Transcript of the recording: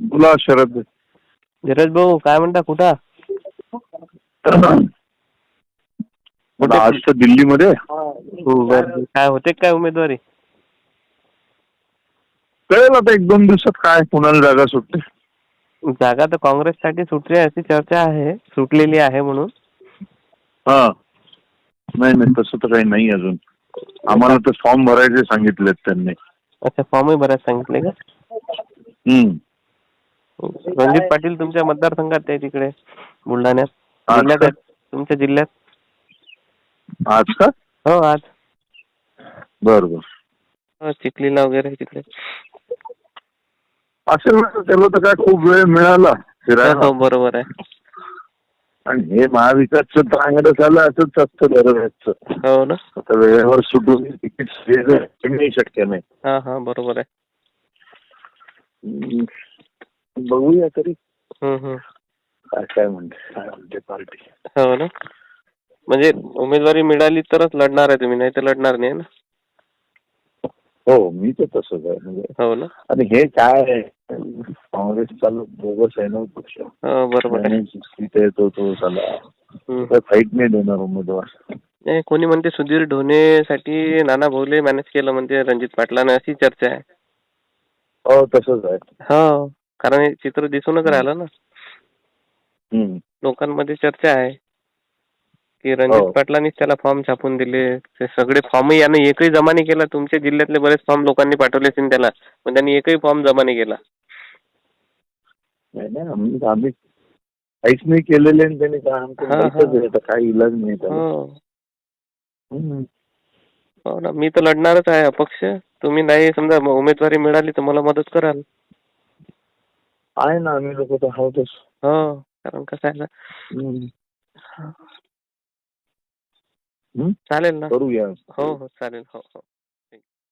बोला शरद धीरज भाऊ काय म्हणता कुठं? आज तर दिल्लीमध्ये. बरं. काय होते काय उमेदवारी? कळेल आता एक दोन दिवसात काय कोणाला जागा सुटते. जागा तर काँग्रेससाठी सुटली अशी चर्चा आहे. सुटलेली आहे म्हणून. हा. नाही नाही तसं तर काही नाही अजून. आम्हाला तर फॉर्म भरायचे सांगितलेत त्यांनी. अच्छा फॉर्मही बऱ्याच सांगितले का? हम्म. रणजित पाटील तुमच्या मतदारसंघात आहे तिकडे बुलढाण्यात. जिल्ह्यात? आहेत. तुमच्या जिल्ह्यात? आज का? हो आज. बर बर. हो, चिखलीला वगैरे तिकडे. असेल त्याला तर काय खूप वेळ मिळाला फिरायला. हो बरोबर आहे. आणि हे महाविकासचं तर अंगड झालं असंच असतं दरवेळेचं हो ना? आता वेळेवर सुटून तिकीट शक्य नाही. हा हा बरोबर आहे. बघूया तरी. काय काय म्हणते काय म्हणते पार्टी. हो ना? म्हणजे उमेदवारी मिळाली तरच लढणार आहे तुम्ही नाही तर लढणार नाही ना? हो मी तर तसंच आहे. म्हणजे हो ना? आणि हे काय आहे? काँग्रेस चालू बोगस आहे ना पक्ष. हो बरोबर आहे. तिथे येतो तो चला हम्म. फाईट नाही देणार उमेदवार. नाही कोणी म्हणते सुधीर ढोणेसाठी नाना भोवले मॅनेज केलं म्हणते रणजित पाटलाने अशी चर्चा आहे. हो तसंच आहे. हो. कारण हे चित्र दिसूनच राहिलं ना. लोकांमध्ये चर्चा आहे की रणजित हो. पाटलांनीच त्याला फॉर्म छापून दिले. ते सगळे फॉर्म यानं एकही जमा नाही केला. तुमच्या जिल्ह्यातले बरेच फॉर्म लोकांनी पाठवले असतील त्याला. पण त्यांनी एकही फॉर्म जमा नाही केला आम्ही काहीच नाही केलेले त्यांनी काही इलाज नाही हो. हो ना मी तर लढणारच आहे अपक्ष. तुम्ही नाही समजा उमेदवारी मिळाली तर मला मदत कराल. आहे ना आम्ही लोक तर आहोतच हो कारण कसं आहे ना? चालेल ना करूया हो हो चालेल हो हो